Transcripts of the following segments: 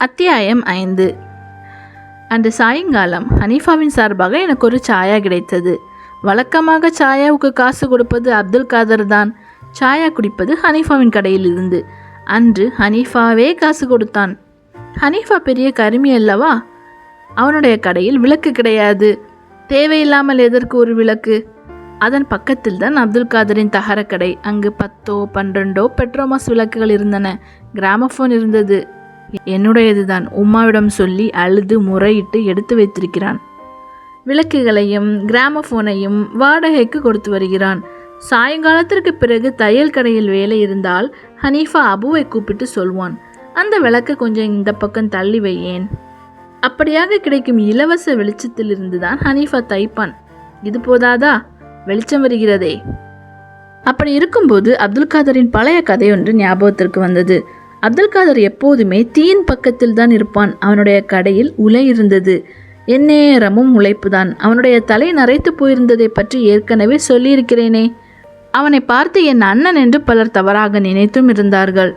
அத்தியாயம் ஐந்து. அன்று சாயங்காலம் ஹனீஃபாவின் சார்பாக எனக்கு ஒரு சாயா கிடைத்தது. வழக்கமாக சாயாவுக்கு காசு கொடுப்பது அப்துல் காதர் தான். சாயா குடிப்பது ஹனீஃபாவின் கடையில் இருந்து அன்று ஹனீஃபாவே காசு கொடுத்தான். ஹனீஃபா பெரிய கருமி அல்லவா? அவனுடைய கடையில் விளக்கு கிடையாது. தேவையில்லாமல் எதற்கு ஒரு விளக்கு? அதன் பக்கத்தில் தான் அப்துல் காதரின் தகரக்கடை. அங்கு பத்தோ பன்னெண்டோ பெட்ரோமாஸ் விளக்குகள் இருந்தன. கிராமஃபோன் இருந்தது. என்னுடையதுதான். உம்மாவிடம் சொல்லி அழுது முறையிட்டு எடுத்து வைத்திருக்கிறான். விளக்குகளையும் கிராமஃபோனையும் வாடகைக்கு கொடுத்து வருகிறான். சாயங்காலத்திற்கு பிறகு தையல் கடையில் வேலை இருந்தால் ஹனீஃபா அபுவை கூப்பிட்டு சொல்வான் அந்த விளக்கை கொஞ்சம் இந்த பக்கம் தள்ளி வையேன். அப்படியாக கிடைக்கும் இலவச வெளிச்சத்திலிருந்து தான் ஹனீஃபா தைப்பான். இது போதாதா? வெளிச்சம் வருகிறதே. அப்படி இருக்கும்போது அப்துல் காதரின் பழைய கதை ஒன்று ஞாபகத்திற்கு வந்தது. அப்துல் காதர் எப்போதுமே தீயின் பக்கத்தில் தான் இருப்பான். அவனுடைய கடையில் உலை இருந்தது. எந்நேரமும் உழைப்புதான். அவனுடைய தலை நரைத்து போயிருந்ததை பற்றி ஏற்கனவே சொல்லியிருக்கிறேனே. அவனை பார்த்து என் அண்ணன் என்று பலர் தவறாக நினைத்தும் இருந்தார்கள்.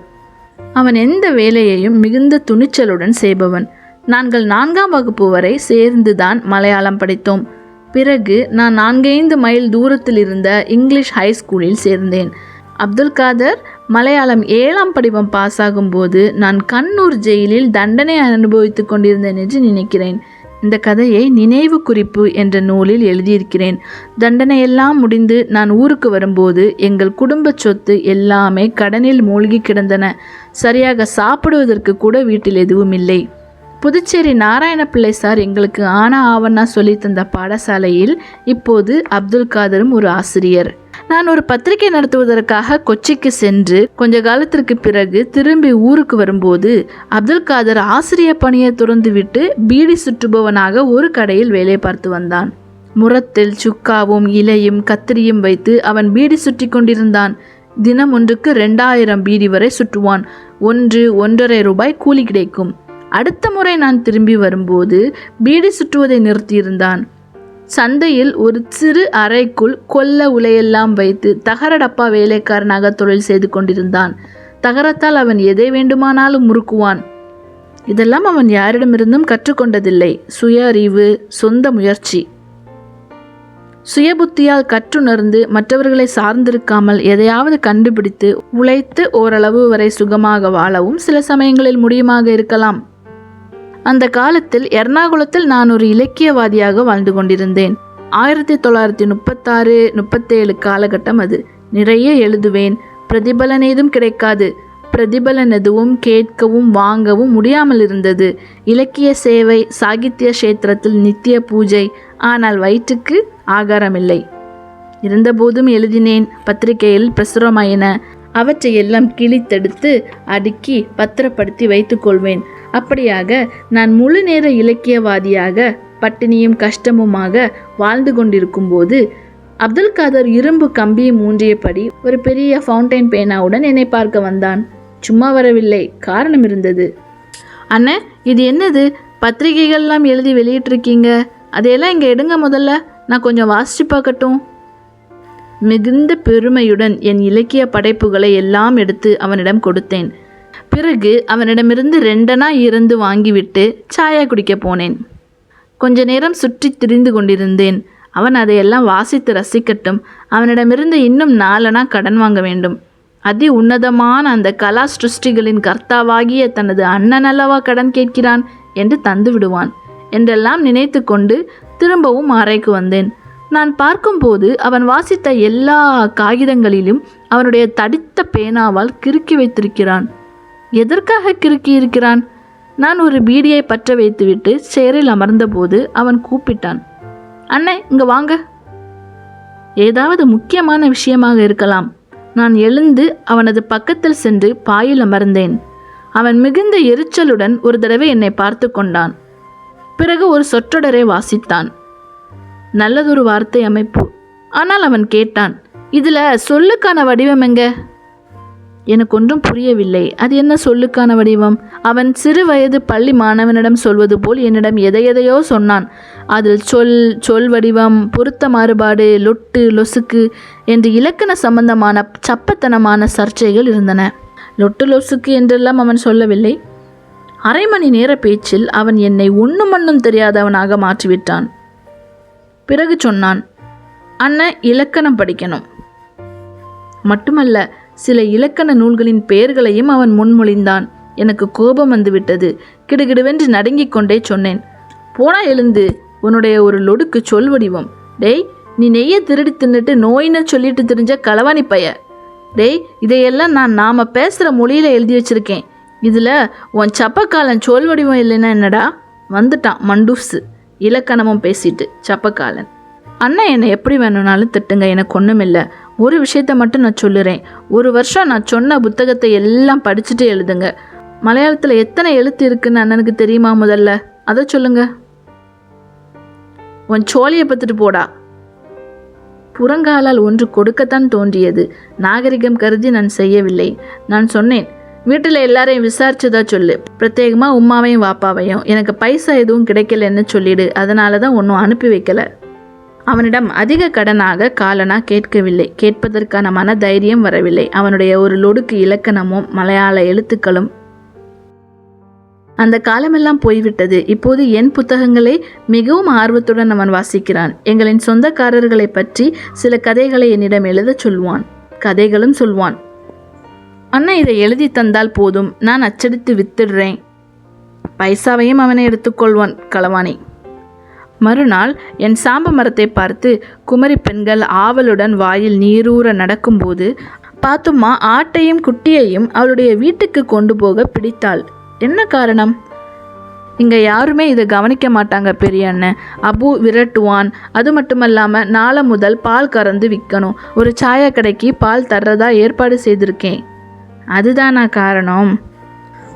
அவன் எந்த வேலையையும் மிகுந்த துணிச்சலுடன் செய்பவன். நாங்கள் நான்காம் வகுப்பு வரை சேர்ந்துதான் மலையாளம் படித்தோம். பிறகு நான் நான்கைந்து மைல் தூரத்தில் இருந்த இங்கிலீஷ் ஹை ஸ்கூலில் சேர்ந்தேன். அப்துல் காதர் மலையாளம் ஏழாம் படிவம் பாஸ் ஆகும்போது நான் கண்ணூர் ஜெயிலில் தண்டனை அனுபவித்துக் கொண்டிருந்தேன் என்று நினைக்கிறேன். இந்த கதையை நினைவு குறிப்பு என்ற நூலில் எழுதியிருக்கிறேன். தண்டனையெல்லாம் முடிந்து நான் ஊருக்கு வரும்போது எங்கள் குடும்ப சொத்து எல்லாமே கடனில் மூழ்கி கிடந்தன. சரியாக சாப்பிடுவதற்கு கூட வீட்டில் எதுவும் இல்லை. புதுச்சேரி நாராயணப்பிள்ளை சார் எங்களுக்கு ஆனா ஆவண்ணா சொல்லி தந்த பாடசாலையில் இப்போது அப்துல் காதரும் ஒரு ஆசிரியர். நான் ஒரு பத்திரிகை நடத்துவதற்காக கொச்சிக்கு சென்று கொஞ்ச காலத்திற்கு பிறகு திரும்பி ஊருக்கு வரும்போது அப்துல் காதர் ஆசிரிய பணியை துறந்துவிட்டு பீடி சுற்றுபவனாக ஒரு கடையில் வேலை பார்த்து வந்தான். முரத்தில் சுக்காவும் இலையும் கத்திரியும் வைத்து அவன் பீடி சுற்றி கொண்டிருந்தான். தினம் ஒன்றுக்கு ரெண்டாயிரம் பீடி வரை சுற்றுவான். ஒன்று ஒன்றரை ரூபாய் கூலி கிடைக்கும். அடுத்த முறை நான் திரும்பி வரும்போது பீடி சுற்றுவதை நிறுத்தியிருந்தான். சந்தையில் ஒரு சிறு அறைக்குள் கொல்ல உலையெல்லாம் வைத்து தகர டப்பா வேலைக்காரனாக தொழில் செய்து கொண்டிருந்தான். தகரத்தால் அவன் எதை வேண்டுமானாலும் முறுக்குவான். இதெல்லாம் அவன் யாரிடமிருந்தும் கற்றுக்கொண்டதில்லை. சுய அறிவு சொந்த முயற்சி. சுயபுத்தியால் கற்றுணர்ந்து மற்றவர்களை சார்ந்திருக்காமல் எதையாவது கண்டுபிடித்து உழைத்து ஓரளவு வரை சுகமாக வாழவும் சில சமயங்களில் முடியுமாக இருக்கலாம். அந்த காலத்தில் எர்ணாகுளத்தில் நான் ஒரு இலக்கியவாதியாக வாழ்ந்து கொண்டிருந்தேன். ஆயிரத்தி தொள்ளாயிரத்தி முப்பத்தாறு முப்பத்தேழு காலகட்டம் அது. நிறைய எழுதுவேன். பிரதிபலன் ஏதும் கிடைக்காது. பிரதிபலன் எதுவும் கேட்கவும் வாங்கவும் முடியாமல் இருந்தது. இலக்கிய சேவை சாகித்ய கஷேத்திரத்தில் நித்திய பூஜை. ஆனால் வயிற்றுக்கு ஆகாரமில்லை. இருந்தபோதும் எழுதினேன் பத்திரிகையில் பிரசுரமாயின. அவற்றையெல்லாம் கிழித்தெடுத்து அடுக்கி பத்திரப்படுத்தி வைத்துக்கொள்வேன் அப்படியாக நான் முழு நேர இலக்கியவாதியாக பட்டினியும் கஷ்டமுமாக வாழ்ந்து கொண்டிருக்கும்போது அப்துல் காதர் இரும்பு கம்பியும் மூன்றியபடி ஒரு பெரிய ஃபவுண்டைன் பேனாவுடன் என்னை பார்க்க வந்தான். சும்மா வரவில்லை. காரணம் இருந்தது. அண்ணே இது என்னது? பத்திரிகைகள்லாம் எழுதி வெளியிட்டிருக்கீங்க. அதையெல்லாம் இங்கே எடுங்க முதல்ல. நான் கொஞ்சம் வாசிச்சு பார்க்கட்டும். மிகுந்த பெருமையுடன் என் இலக்கிய படைப்புகளை எல்லாம் எடுத்து அவனிடம் கொடுத்தேன். பிறகு அவனிடமிருந்து ரெண்டனா இருந்து வாங்கிவிட்டு சாயா குடிக்க போனேன். கொஞ்ச நேரம் சுற்றி திரிந்து கொண்டிருந்தேன். அவன் அதையெல்லாம் வாசித்து ரசிக்கட்டும். அவனிடமிருந்து இன்னும் நாலனா கடன் வாங்க வேண்டும். அதி உன்னதமான அந்த கலா சிருஷ்டிகளின் கர்த்தாவாகிய தனது அண்ணன் அல்லவா கடன் கேட்கிறான் என்று தந்து விடுவான் என்றெல்லாம் நினைத்து கொண்டு திரும்பவும் அறைக்கு வந்தேன். நான் பார்க்கும்போது அவன் வாசித்த எல்லா காகிதங்களிலும் அவனுடைய தடித்த பேனாவால் கிறுக்கி வைத்திருக்கிறான். எதற்காக கிறுக்கி இருக்கிறான்? நான் ஒரு பீடியை பற்ற வைத்துவிட்டு சேரில் அமர்ந்தபோது அவன் கூப்பிட்டான். அண்ணே இங்கே வாங்க. ஏதாவது முக்கியமான விஷயமாக இருக்கலாம். நான் எழுந்து அவனது பக்கத்தில் சென்று பாயில் அமர்ந்தேன். அவன் மிகுந்த எரிச்சலுடன் ஒரு தடவை என்னை பார்த்து கொண்டான். பிறகு ஒரு சொற்றொடரை வாசித்தான். நல்லதொரு வார்த்தை அமைப்பு. ஆனால் அவன் கேட்டான் இதில் சொல்லுக்கான வடிவம் எங்க? எனக்கு ஒன்றும் புரியவில்லை. அது என்ன சொல்லுக்கான வடிவம்? அவன் சிறு வயது பள்ளி மாணவனிடம் சொல்வது போல் என்னிடம் எதை எதையோ சொன்னான். அதில் சொல் சொல் வடிவம் பொருத்த மாறுபாடு லொட்டு லொசுக்கு என்று இலக்கண சம்பந்தமான சப்பத்தனமான சர்ச்சைகள் இருந்தன. லொட்டு லொசுக்கு என்றெல்லாம் அவன் சொல்லவில்லை. அரை மணி நேர பேச்சில் அவன் என்னை ஒண்ணும் மண்ணும் தெரியாதவனாக மாற்றிவிட்டான். பிறகு சொன்னான் அண்ணன் இலக்கணம் படிக்கணும். மட்டுமல்ல சில இலக்கண நூல்களின் பெயர்களையும் அவன் முன்மொழிந்தான். எனக்கு கோபம் வந்துவிட்டது. கிடுகிடுவென்று நடுங்கிக் கொண்டே சொன்னேன். போனா எழுந்து. உன்னுடைய ஒரு லொடுக்கு சொல் வடிவம். டேய் நீ நெய்ய திருடி தின்னுட்டு நோயின்னு சொல்லிட்டு தெரிஞ்ச களவாணி பைய. டேய் இதையெல்லாம் நான் நாம பேசுகிற மொழியில் எழுதி வச்சிருக்கேன். இதில் உன் சப்பக்காலன் சொல் வடிவம் இல்லைன்னா என்னடா? வந்துட்டான் மண்டூஸு இலக்கணமும் பேசிட்டு சப்பக்காலன். அண்ணன் என்னை எப்படி வேணும்னாலும் திட்டுங்க எனக்கு ஒன்றும் இல்லை ஒரு விஷயத்த மட்டும் நான் சொல்லுறேன். ஒரு வருஷம் நான் சொன்ன புத்தகத்தை எல்லாம் படிச்சுட்டு எழுதுங்க. மலையாளத்தில் எத்தனை எழுத்து இருக்குன்னு அண்ணனுக்கு தெரியுமா முதல்ல? அதை சொல்லுங்க. உன் சோழியை பத்துட்டு போடா. புறங்காலால் ஒன்று கொடுக்கத்தான் தோன்றியது. நாகரிகம் கருதி நான் செய்யவில்லை. நான் சொன்னேன் வீட்டில் எல்லாரையும் விசாரிச்சுதா சொல்லு. பிரத்யேகமாக உமாவையும் வாப்பாவையும். எனக்கு பைசா எதுவும் கிடைக்கலன்னு சொல்லிடு. அதனால தான் ஒன்றும் அனுப்பி வைக்கல. அவனிடம் அதிக கடனாக காலனா கேட்கவில்லை. கேட்பதற்கான மன தைரியம் வரவில்லை. அவனுடைய ஒரு லொடுக்கு இலக்கணமும் மலையாள எழுத்துக்களும் அந்த காலமெல்லாம் போய்விட்டது. இப்போது என் புத்தகங்களை மிகவும் ஆர்வத்துடன் அவன் வாசிக்கிறான். எங்களின் சொந்தக்காரர்களை பற்றி சில கதைகளை என்னிடம் எழுதச் சொல்வான். கதைகளும் சொல்வான். அண்ணா இதை எழுதி தந்தால் போதும். நான் அச்சடித்து வித்துடுறேன். பைசாவையும் அவனை எடுத்துக்கொள்வான் களவாணி. மறுநாள் என் சாம்ப மரத்தை பார்த்து குமரி பெண்கள் ஆவலுடன் வாயில் நீரூற நடக்கும்போது பாத்தும்மா ஆட்டையும் குட்டியையும் அவளுடைய வீட்டுக்கு கொண்டு போக பிடித்தாள். என்ன காரணம்? இங்கே யாருமே இதை கவனிக்க மாட்டாங்க பெரிய அண்ணன் அபு விரட்டுவான். அது மட்டுமல்லாமல் நாளை முதல் பால் கறந்து விற்கணும். ஒரு சாயா கடைக்கு பால் தர்றதா ஏற்பாடு செய்திருக்கேன். அதுதானா காரணம்?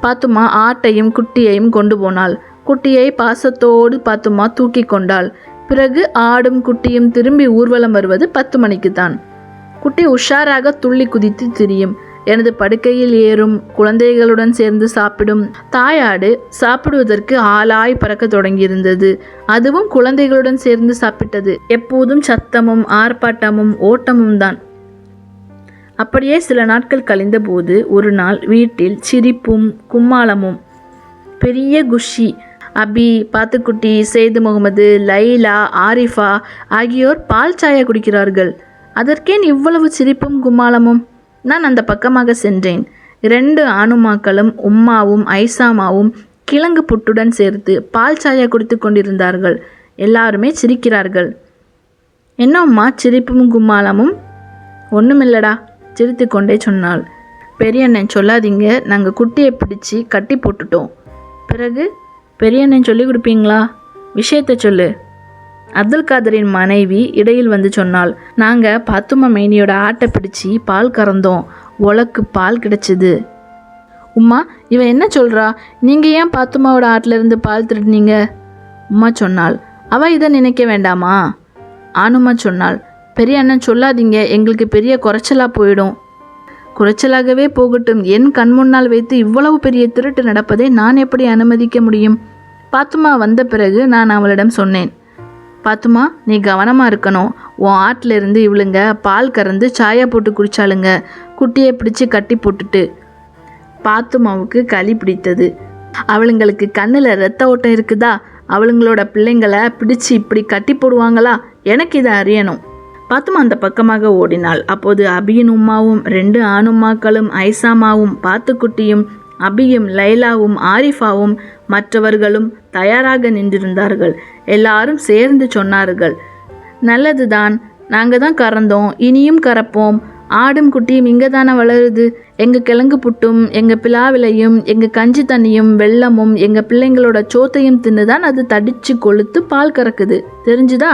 பாத்துமா ஆட்டையும் குட்டியையும் கொண்டு போனாள். குட்டியை பாசத்தோடு பாத்துமா தூக்கி கொண்டாள். பிறகு ஆடும் குட்டியும் திரும்பி ஊர்வலம் வருவது பத்து மணிக்கு தான் குட்டி உஷாராக துள்ளி குதித்து திரியும். எனது படுக்கையில் ஏறும் குழந்தைகளுடன் சேர்ந்து சாப்பிடும் தாயாடு சாப்பிடுவதற்கு ஆளாய் பறக்க தொடங்கியிருந்தது. அதுவும் குழந்தைகளுடன் சேர்ந்து சாப்பிட்டது. எப்போதும் சத்தமும் ஆர்ப்பாட்டமும் ஓட்டமும் தான் அப்படியே சில நாட்கள் கழிந்தபோது ஒரு நாள் வீட்டில் சிரிப்பும் கும்மாளமும் பெரிய குஷி அபி பாத்துக்குட்டி சேது முகமது லைலா ஆரிஃபா ஆகியோர் பால் சாயா குடிக்கிறார்கள். அதற்கேன் இவ்வளவு சிரிப்பும் கும்மாளமும்? நான் அந்த பக்கமாக சென்றேன். இரண்டு ஆணுமாக்களும் உம்மாவும் ஐசாமாவும் கிழங்கு புட்டுடன் சேர்த்து பால் சாயா குடித்து கொண்டிருந்தார்கள். எல்லாருமே சிரிக்கிறார்கள். என்ன அம்மா சிரிப்பும் கும்மாளமும்? ஒன்றுமில்லடா சிரித்து கொண்டே சொன்னாள். பெரியண்ணன் சொல்லாதீங்க நாங்கள் குட்டியை பிடிச்சி கட்டி போட்டுட்டோம். பிறகு? பெரியண்ணன் சொல்லி கொடுப்பீங்களா? விஷயத்தை சொல்லு. அப்துல் காதரின் மனைவி இடையில் வந்து சொன்னாள் நாங்கள் பாத்துமா மேனியோட ஆட்டை பிடிச்சி பால் கறந்தோம். உலக்கு பால் கிடைச்சிது. உம்மா இவன் என்ன சொல்கிறா நீங்கள் ஏன் பாத்துமாவோட ஆட்டிலிருந்து பால் திருடினீங்க? உம்மா சொன்னாள் அவள் இதை நினைக்க வேண்டாமா? ஆணுமா சொன்னாள் பெரிய அண்ணன் சொல்லாதீங்க. எங்களுக்கு பெரிய குறைச்சலாக போயிடும். குறைச்சலாகவே போகட்டும். என் கண் முன்னால் வைத்து இவ்வளவு பெரிய திருட்டு நடப்பதை நான் எப்படி அனுமதிக்க முடியும்? பாத்துமா வந்த பிறகு நான் அவளிடம் சொன்னேன். பாத்துமா நீ கவனமாக இருக்கணும். உன் ஆட்டில் இருந்து இவளுங்க பால் கறந்து சாயா போட்டு குடிச்சாளுங்க. குட்டியை பிடிச்சு கட்டி போட்டுட்டு. பாத்துமாவுக்கு களி பிடித்தது. அவளுங்களுக்கு கண்ணில் ரத்த ஓட்டம் இருக்குதா? அவளுங்களோட பிள்ளைங்களை பிடிச்சு இப்படி கட்டி போடுவாங்களா? எனக்கு இதை அறியணும். பாத்துமா அந்த பக்கமாக ஓடினாள். அப்போது அபியின் உம்மாவும் ரெண்டு ஆணும்மாக்களும் ஐசாமாவும் பாத்துக்குட்டியும் அபியும் லைலாவும் ஆரிஃபாவும் மற்றவர்களும் தயாராக நின்றிருந்தார்கள். எல்லாரும் சேர்ந்து சொன்னார்கள் நல்லதுதான் நாங்கள் தான் கறந்தோம் இனியும் கறப்போம். ஆடும் குட்டியும் இங்கே தானே வளருது. எங்கள் கிழங்கு புட்டும் எங்கள் பிலாவிலையும் எங்கள் கஞ்சி தண்ணியும் வெள்ளமும் எங்கள் பிள்ளைங்களோட சோத்தையும் தின்னு தான் அது தடிச்சு கொளுத்து பால் கறக்குது. தெரிஞ்சுதா?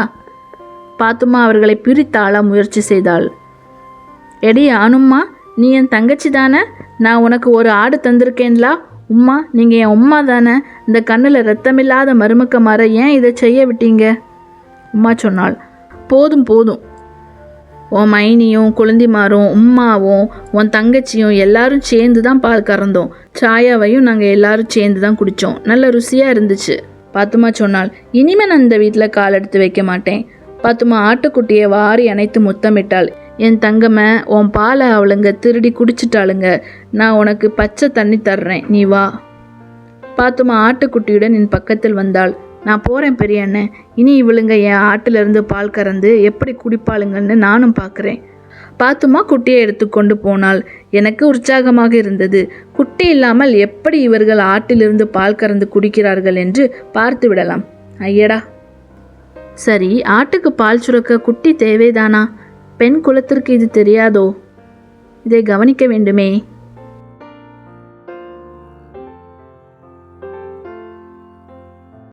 பாத்துமா அவர்களை பிரித்தாள முயற்சி செய்தாள். எடி ஆனும்மா நீ என் தங்கச்சி தானே? நான் உனக்கு ஒரு ஆடு தந்திருக்கேன்லா? உம்மா நீங்கள் என் உம்மா தானே? இந்த கண்ணில் ரத்தமில்லாத மருமக்க மாற ஏன் இதை செய்ய விட்டீங்க? உம்மா சொன்னாள். போதும் போதும். உன் மைனியும் குழந்திமாரும் உம்மாவும் உன் தங்கச்சியும் எல்லாரும் சேர்ந்து தான் பால் கறந்தோம். சாயாவையும் நாங்கள் எல்லாரும் சேர்ந்து தான் குடித்தோம் நல்ல ருசியாக இருந்துச்சு. பாத்துமா சொன்னால் இனிமே நான் இந்த வீட்டில் கால் எடுத்து வைக்க மாட்டேன். பாத்துமா ஆட்டுக்குட்டியை வாரி அணைத்து முத்தமிட்டாள். என் தங்கம்மை உன் பாலை அவளுங்க திருடி குடிச்சிட்டாளுங்க. நான் உனக்கு பச்சை தண்ணி தர்றேன். நீ வா. பாத்துமா ஆட்டுக்குட்டியுடன் என் பக்கத்தில் வந்தாள். நான் போகிறேன் பெரிய அண்ணன் இனி இவளுங்க என் ஆட்டிலிருந்து பால் கறந்து எப்படி குடிப்பாளுங்கன்னு நானும் பார்க்குறேன் பாத்துமா குட்டியை எடுத்துக்கொண்டு போனாள். எனக்கு உற்சாகமாக இருந்தது. குட்டி இல்லாமல் எப்படி இவர்கள் ஆட்டிலிருந்து பால் கறந்து குடிக்கிறார்கள் என்று பார்த்து விடலாம். ஐயடா. சரி ஆட்டுக்கு பால் சுரக்க குட்டி தேவைதானா? பெண் குலத்திற்கு இது தெரியாதோ? இதை கவனிக்க வேண்டுமே.